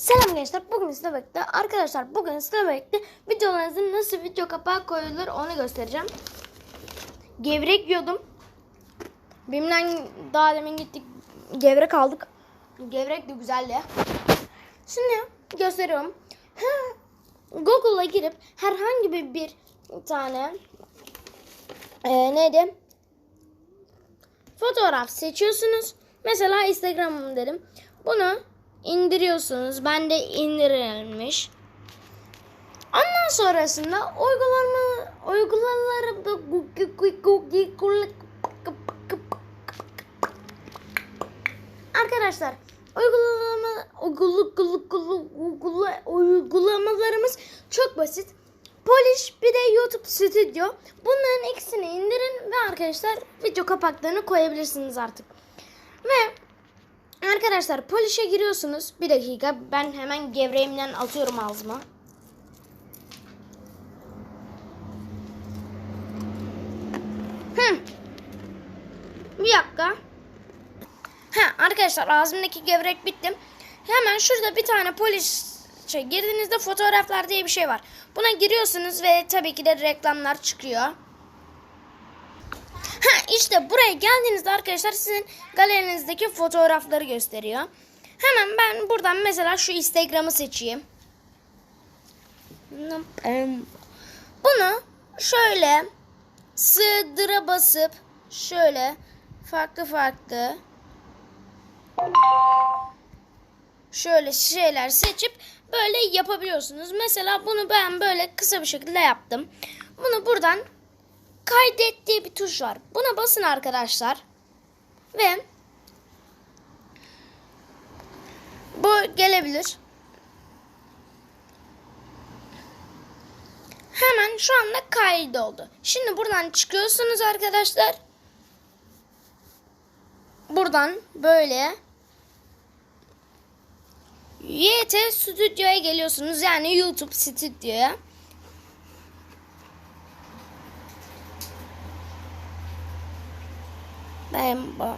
Selam gençler. Bugün birlikte arkadaşlar bugün birlikte videolarınızın nasıl video kapağı koyulur onu göstereceğim. Gevrek yiyordum. Bim'den daha demin gittik. Gevrek aldık. Gevrek de güzeldi. Şimdi gösteriyorum. Google'a girip herhangi bir, bir tane e, neydi? Fotoğraf seçiyorsunuz. Mesela Instagram dedim. Bunu indiriyorsunuz. Ben de indirilmiş. Ondan sonrasında uygulama uygulamaları Arkadaşlar uygulama uygula- uygula- uygulamalarımız çok basit. Polish bir de YouTube Studio. Bunların ikisini indirin ve arkadaşlar video kapaklarını koyabilirsiniz artık. Ve arkadaşlar Polish'e giriyorsunuz. Bir dakika ben hemen gevreğimden atıyorum ağzıma. Hı. Bir dakika. Ha arkadaşlar ağzımdaki gevrek bitti. Hemen şurada bir tane Polish'e girdiğinizde fotoğraflar diye bir şey var. Buna giriyorsunuz ve tabii ki de reklamlar çıkıyor. Ha işte buraya geldiğinizde arkadaşlar sizin galerinizdeki fotoğrafları gösteriyor. Hemen ben buradan mesela şu Instagram'ı seçeyim. Bunu şöyle sığdıra basıp şöyle farklı farklı şöyle şeyler seçip böyle yapabiliyorsunuz. Mesela bunu ben böyle kısa bir şekilde yaptım. Bunu buradan kaydet diye bir tuş var. Buna basın arkadaşlar. Ve bu gelebilir. Hemen şu anda kaydoldu. Şimdi buradan çıkıyorsunuz arkadaşlar. Buradan böyle YT Stüdyo'ya geliyorsunuz. Yani YouTube Stüdyo'ya. Bu.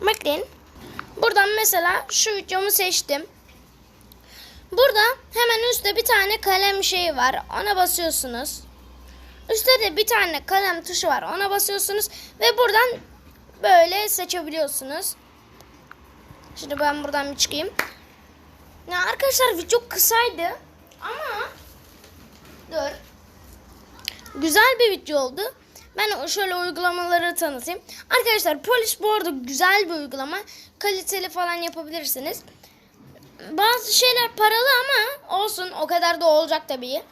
Bakın. Buradan mesela şu videomu seçtim. Burada hemen üstte bir tane kalem şeyi var. Ona basıyorsunuz. Üstte de bir tane kalem tuşu var. Ona basıyorsunuz ve buradan böyle seçebiliyorsunuz. Şimdi ben buradan bir çıkayım. Ya arkadaşlar video kısaydı ama dur. Güzel bir video oldu. Ben şöyle uygulamaları tanıtayım. Arkadaşlar Polish bu güzel bir uygulama. Kaliteli falan yapabilirsiniz. Bazı şeyler paralı ama olsun o kadar da olacak tabii.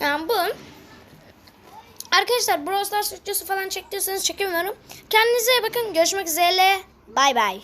Yani bu Arkadaşlar Brawl Stars videosu falan çekiyorsanız çekemiyorum. Kendinize iyi bakın. Görüşmek üzere. Bay bay.